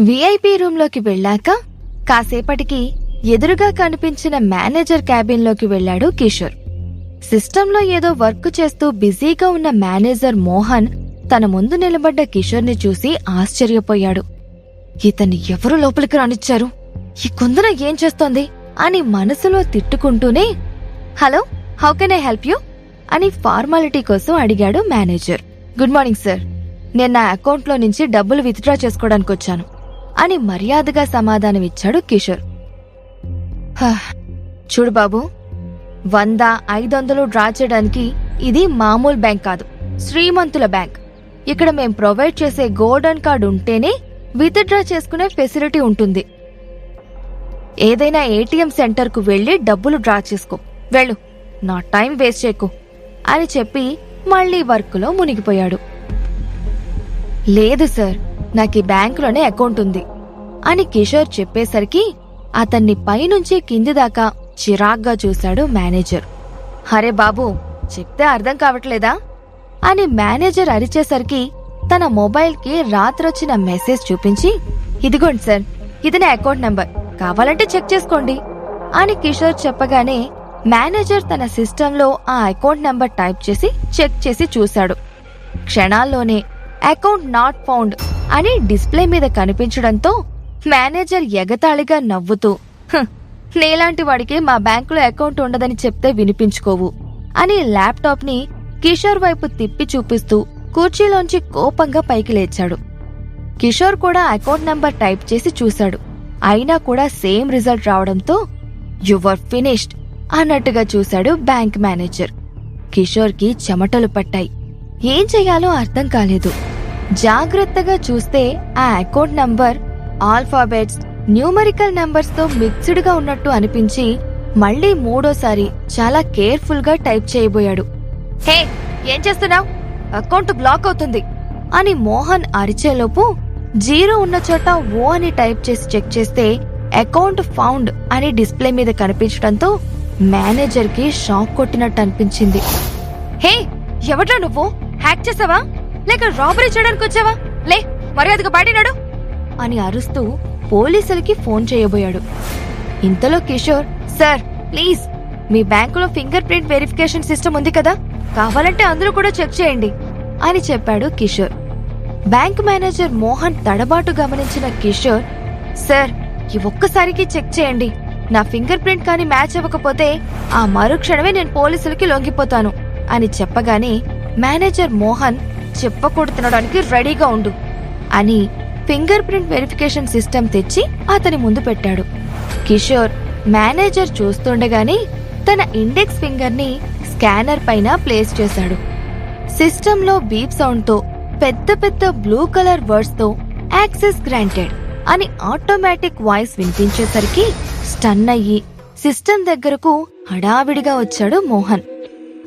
VIP రూంలోకి వెళ్ళాక కాసేపటికి ఎదురుగా కనిపించిన మేనేజర్ క్యాబిన్లోకి వెళ్ళాడు కిషోర్. సిస్టంలో ఏదో వర్క్ చేస్తూ బిజీగా ఉన్న మేనేజర్ మోహన్ తన ముందు నిలబడ్డ కిషోర్ని చూసి ఆశ్చర్యపోయాడు. ఇతన్ని ఎవరు లోపలికి రానిచ్చారు? ఈ కుందన ఏం చేస్తోంది? అని మనసులో తిట్టుకుంటూనే hello how can I help you? అని ఫార్మాలిటీ కోసం అడిగాడు మేనేజర్. Good morning sir. నేను నా అకౌంట్లో నుంచి డబ్బులు విత్డ్రా చేసుకోవడానికి వచ్చాను అని మర్యాదగా సమాధానమిచ్చాడు కిషోర్. చూడు బాబు వంద ఐదు వందలు డ్రా చేయడానికి ఇది మామూలు బ్యాంక్ కాదు శ్రీమంతుల బ్యాంక్. ఇక్కడ మేం ప్రొవైడ్ చేసే గోల్డెన్ కార్డ్ ఉంటేనే విత్డ్రా చేసుకునే ఫెసిలిటీ ఉంటుంది. ఏదైనా ఏటీఎం సెంటర్కు వెళ్ళి డబ్బులు డ్రా చేసుకో. వెళ్ళు నా టైం వేస్ట్ చేయకు అని చెప్పి మళ్ళీ వర్క్లో మునిగిపోయాడు. లేదు సార్ నాకు ఈ బ్యాంకులోనే అకౌంట్ ఉంది అని కిషోర్ చెప్పేసరికి అతన్ని పైనుంచి కింది దాకా చిరాగ్గా చూశాడు మేనేజర్. హరే బాబు చెప్తే అర్థం కావట్లేదా? అని మేనేజర్ అరిచేసరికి తన మొబైల్కి రాత్రొచ్చిన మెసేజ్ చూపించి ఇదిగోండి సార్ ఇది నా అకౌంట్ నంబర్ కావాలంటే చెక్ చేసుకోండి. అని కిషోర్ చెప్పగానే మేనేజర్ తన సిస్టంలో ఆ అకౌంట్ నంబర్ టైప్ చేసి చెక్ చేసి చూశాడు. క్షణాల్లోనే అకౌంట్ నాట్ ఫౌండ్ అని డిస్ప్లే మీద కనిపించడంతో మేనేజర్ ఎగతాళిగా నవ్వుతూ "హ్, నీలాంటి వాడికి మా బ్యాంకులో అకౌంట్ ఉండదని చెప్తే వినిపించుకోవు అని ల్యాప్టాప్ని కిషోర్ వైపు తిప్పి చూపిస్తూ కుర్చీలోంచి కోపంగా పైకి లేచాడు. కిషోర్ కూడా అకౌంట్ నంబర్ టైప్ చేసి చూశాడు. అయినా కూడా సేమ్ రిజల్ట్ రావడంతో యువర్ ఫినిష్డ్ అన్నట్టుగా చూశాడు బ్యాంక్ మేనేజర్. కిషోర్కి చెమటలు పట్టాయి. ఏం చేయాలో అర్థం కాలేదు. జాగ్రత్తగా చూస్తే ఆ అకౌంట్ నంబర్ ఆల్ఫాబెట్స్ న్యూమరికల్ నంబర్స్తో మిక్స్డ్గా ఉన్నట్టు అనిపించి మళ్ళీ మూడోసారి చాలా కేర్ఫుల్గా టైప్ చేయబోయాడు. హే ఏం చేస్తున్నావు? అకౌంట్ బ్లాక్ అవుతుంది అని మోహన్ అరిచేలోపు జీరో ఉన్న చోట ఓ అని టైప్ చేసి చెక్ చేస్తే అకౌంట్ ఫౌండ్ అని డిస్ప్లే మీద కనిపించడంతో మేనేజర్కి షాక్ కొట్టినట్టు అనిపించింది. హే ఎవడ్రా నువ్వు? హ్యాక్ చేసావా? లేక రాబరీ చేయడానికి వచ్చావా? లే మర్యాదగా పాడినాడు అని అరుస్తూ పోలీసులకి ఫోన్ చేయబోయాడు. ఇంతలో కిషోర్ సార్ ప్లీజ్ మీ బ్యాంకులో ఫింగర్ ప్రింట్ వెరిఫికేషన్ సిస్టమ్ ఉంది కదా? కావాలంటే అందరూ కూడా చెక్ చేయండి అని చెప్పాడు కిషోర్. బ్యాంక్ మేనేజర్ మోహన్ తడబాటు గమనించిన కిషోర్ సార్ ఈ ఒక్కసారికి చెక్ చేయండి. నా ఫింగర్ ప్రింట్ కానీ మ్యాచ్ అవ్వకపోతే ఆ మరుక్షణమే నేను పోలీసులకి లొంగిపోతాను అని చెప్పగానే మేనేజర్ మోహన్ చెప్పకూడదు తినడానికి రెడీగా ఉండు అని ఫింగర్ ప్రింట్ వెరిఫికేషన్ సిస్టమ్ తెచ్చి అతని ముందు పెట్టాడు. కిషోర్ మేనేజర్ చూస్తుండగానే తన ఇండెక్స్ ఫింగర్ని స్కానర్ పైన ప్లేస్ చేశాడు. సిస్టంలో బీప్ సౌండ్తో పెద్ద పెద్ద బ్లూ కలర్ వర్డ్స్తో యాక్సెస్ గ్రాంటెడ్ అని ఆటోమేటిక్ వాయిస్ వినిపించేసరికి స్టన్ అయ్యి సిస్టమ్ దగ్గరకు హడావిడిగా వచ్చాడు మోహన్.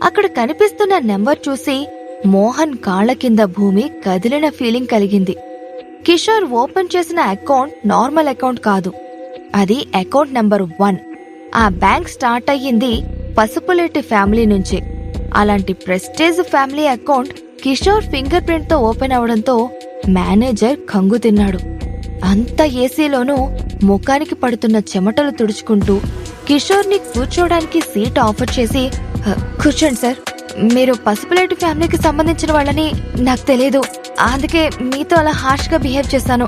అక్కడ కనిపిస్తున్న నెంబర్ చూసి మోహన్ కాళ్ళ కింద భూమి కదిలిన ఫీలింగ్ కలిగింది. కిషోర్ ఓపెన్ చేసిన అకౌంట్ నార్మల్ అకౌంట్ కాదు. అది అకౌంట్ నెంబర్ వన్. ఆ బ్యాంక్ స్టార్ట్ అయ్యింది పసుపులేటి ఫ్యామిలీ నుంచి. అలాంటి prestige family account Kishore finger ప్రింట్తో open అవడంతో మేనేజర్ కంగు తిన్నాడు. అంత ఏసీలోనూ ముఖానికి పడుతున్న చెమటలు తుడుచుకుంటూ కిషోర్ని కూర్చోడానికి సీట్ ఆఫర్ చేసి కూర్చోండి సార్. మీరు పసుపులేటి ఫ్యామిలీకి సంబంధించిన వాళ్ళని నాకు తెలియదు అందుకే మీతో అలా హార్ష్గా బిహేవ్ చేశాను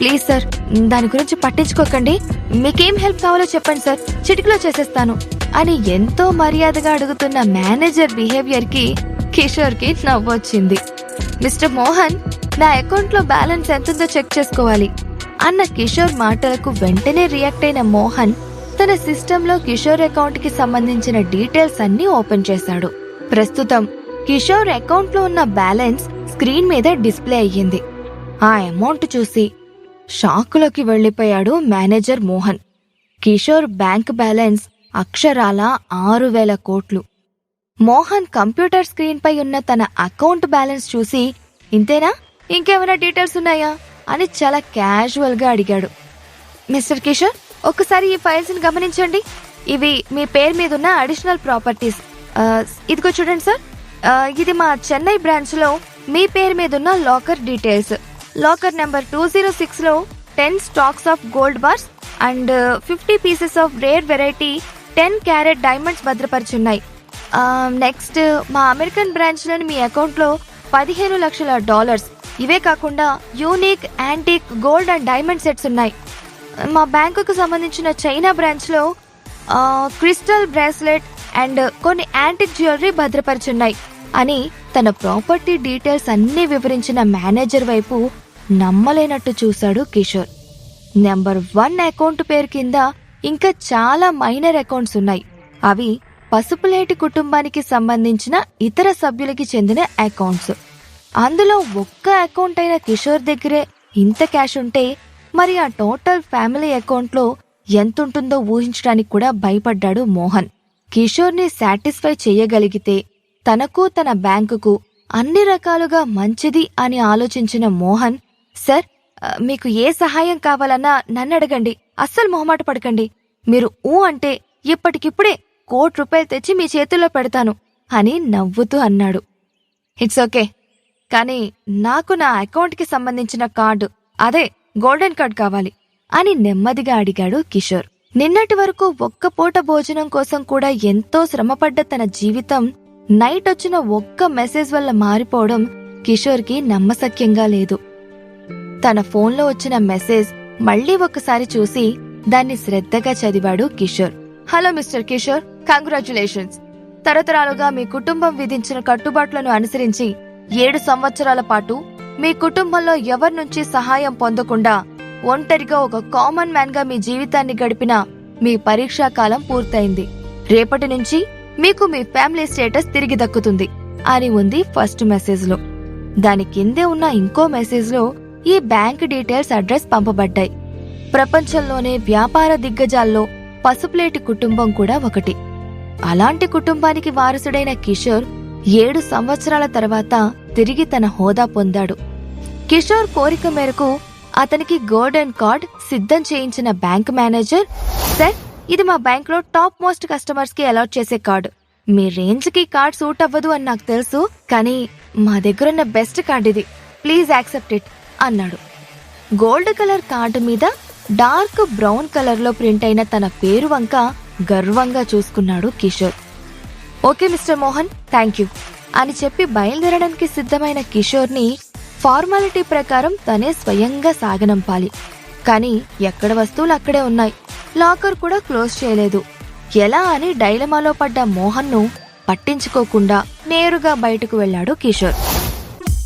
ప్లీజ్ సార్ దాని గురించి పట్టించుకోకండి. మీకేం హెల్ప్ కావాలో చెప్పండి సార్. చిటికలో చేసేస్తాను. అని ఎంతో మర్యాదగా అడుగుతున్న మేనేజర్ బిహేవియర్కి కిషోర్కి నవ్వొచ్చింది. మిస్టర్ మోహన్ నా అకౌంట్లో బ్యాలెన్స్ ఎంతుందో చెక్ చేసుకోవాలి. అన్న కిషోర్ మాటలకు వెంటనే రియాక్ట్ అయిన మోహన్ తన సిస్టంలో కిషోర్ అకౌంట్కి సంబంధించిన డీటెయిల్స్ అన్నీ ఓపెన్ చేశాడు. ప్రస్తుతం కిషోర్ అకౌంట్లో ఉన్న బ్యాలెన్స్ స్క్రీన్ మీద డిస్ప్లే అయ్యింది. ఆ అమౌంట్ చూసి షాకులోకి వెళ్ళిపోయాడు manager Mohan. Kishore bank balance అక్షరాల ఆరు వేల కోట్లు. మోహన్ కంప్యూటర్ స్క్రీన్పై ఉన్న తన అకౌంట్ బ్యాలెన్స్ చూసి ఇంతేనా? ఇంకేమైనా డీటెయిల్స్ ఉన్నాయా? అని చాలా క్యాజువల్గా అడిగాడు. మిస్టర్ కిషోర్ ఒక్కసారి ఈ ఫైల్స్ని గమనించండి. ఇవి మీ పేరు మీద ఉన్న అడిషనల్ ప్రాపర్టీస్ ఇదిగో చూడండి సార్. ఇది మా చెన్నై బ్రాంచ్లో మీ పేరు మీద ఉన్న locker details locker number two zero సిక్స్లో ten stacks of gold bars and fifty pieces of rare variety ten carat diamonds భద్రపరుచున్నాయి. Next మా అమెరికన్ బ్రాంచ్లోని మీ అకౌంట్లో పదిహేను లక్షల డాలర్స్ ఇవే కాకుండా unique antique gold and diamond sets ఉన్నాయి. మా బ్యాంకుకు సంబంధించిన చైనా బ్రాంచ్లో క్రిస్టల్ బ్రాస్లెట్ అండ్ కొన్ని యాంటిక్ జ్యువెలరీ భద్రపరిచున్నాయి అని తన ప్రాపర్టీ డీటెయిల్స్ అన్నీ వివరించిన మేనేజర్ వైపు నమ్మలేనట్టు చూశాడు కిషోర్. నెంబర్ వన్ అకౌంట్ పేరు కింద ఇంకా చాలా మైనర్ అకౌంట్స్ ఉన్నాయి. అవి పసుపులేటి కుటుంబానికి సంబంధించిన ఇతర సభ్యులకి చెందిన అకౌంట్స్. అందులో ఒక్క అకౌంట్ అయిన కిషోర్ దగ్గరే ఇంత క్యాష్ ఉంటే మరి ఆ టోటల్ ఫ్యామిలీ అకౌంట్లో ఎంతుంటుందో ఊహించడానికి కూడా భయపడ్డాడు మోహన్. కిషోర్ని సాటిస్ఫై చేయగలిగితే తనకు తన బ్యాంకుకు అన్ని రకాలుగా మంచిది అని ఆలోచించిన మోహన్ సార్ మీకు ఏ సహాయం కావాలన్నా నన్ను అడగండి అస్సలు మొహమాట పడకండి. మీరు ఊ అంటే ఇప్పటికిప్పుడే కోటి రూపాయలు తెచ్చి మీ చేతుల్లో పెడతాను అని నవ్వుతూ అన్నాడు. ఇట్స్ ఓకే కానీ నాకు నా అకౌంట్కి సంబంధించిన కార్డు అదే గోల్డెన్ కార్డ్ కావాలి అని నెమ్మదిగా అడిగాడు కిషోర్. నిన్నటి వరకు ఒక్క పూట భోజనం కోసం కూడా ఎంతో శ్రమపడ్డ తన జీవితం నైట్ వచ్చిన ఒక్క మెసేజ్ వల్ల మారిపోవడం కిషోర్కి నమ్మశక్యంగా లేదు. తన ఫోన్లో వచ్చిన మెసేజ్ మళ్ళీ ఒకసారి చూసి దాన్ని శ్రద్ధగా చదివాడు Kishore. Hello mister Kishore congratulations. తరతరాలుగా మీ కుటుంబం విధించిన కట్టుబాట్లను అనుసరించి ఏడు సంవత్సరాల పాటు మీ కుటుంబంలో ఎవరి నుంచి సహాయం పొందకుండా ఒంటరిగా ఒక కామన్ మ్యాన్గా మీ జీవితాన్ని గడిపిన మీ పరీక్షా కాలం పూర్తయింది. రేపటి నుంచి మీకు మీ ఫ్యామిలీ స్టేటస్ తిరిగి దక్కుతుంది అని ఉంది ఫస్ట్ మెసేజ్లో దాని కిందే ఉన్న ఇంకో మెసేజ్లో ఈ బ్యాంక్ డీటెయిల్స్ అడ్రస్ పంపబడ్డాయి. ప్రపంచంలోనే వ్యాపార దిగ్గజాల్లో పసుపులేటి కుటుంబం కూడా ఒకటి. అలాంటి కుటుంబానికి వారసుడైన కిషోర్ ఏడు సంవత్సరాల తర్వాత తిరిగి తన హోదా పొందాడు. కిషోర్ కోరిక మేరకు అతనికి గోల్డెన్ కార్డ్ సిద్ధం చేయించిన బ్యాంక్ మేనేజర్ సార్ ఇది మా బ్యాంక్లో టాప్ మోస్ట్ కస్టమర్స్కి అలాట్ చేసే కార్డు. మీ రేంజ్కి కార్డ్ సూట్ అవ్వదు అని నాకు తెలుసు కానీ మా దగ్గరున్న బెస్ట్ కార్డ్ ఇది. ప్లీజ్ యాక్సెప్ట్ ఇట్ అన్నాడు. గోల్డ్ కలర్ కార్డు మీద డార్క్ బ్రౌన్ కలర్లో ప్రింట్ అయిన తన పేరు వంక గర్వంగా చూసుకున్నాడు Kishore. Okay mister Mohan thank you. అని చెప్పి బయలుదేరడానికి సిద్ధమైన కిషోర్ని ఫార్మాలిటీ ప్రకారం తనే స్వయంగా సాగనంపాలి. కానీ ఎక్కడ వస్తువులు అక్కడే ఉన్నాయి. లాకర్ కూడా క్లోజ్ చేయలేదు. ఎలా అని డైలమాలో పడ్డ మోహన్ను పట్టించుకోకుండా నేరుగా బయటకు వెళ్ళాడు కిషోర్.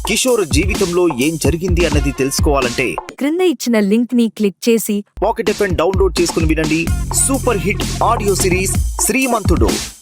కిషోర్ జీవితంలో ఏం జరిగింది అన్నది తెలుసుకోవాలంటే క్రింద ఇచ్చిన లింక్ని క్లిక్ చేసి పాకెట్ ఎఫ్ డౌన్లోడ్ చేసుకుని వినండి. Super hit audio series Srimanthudu.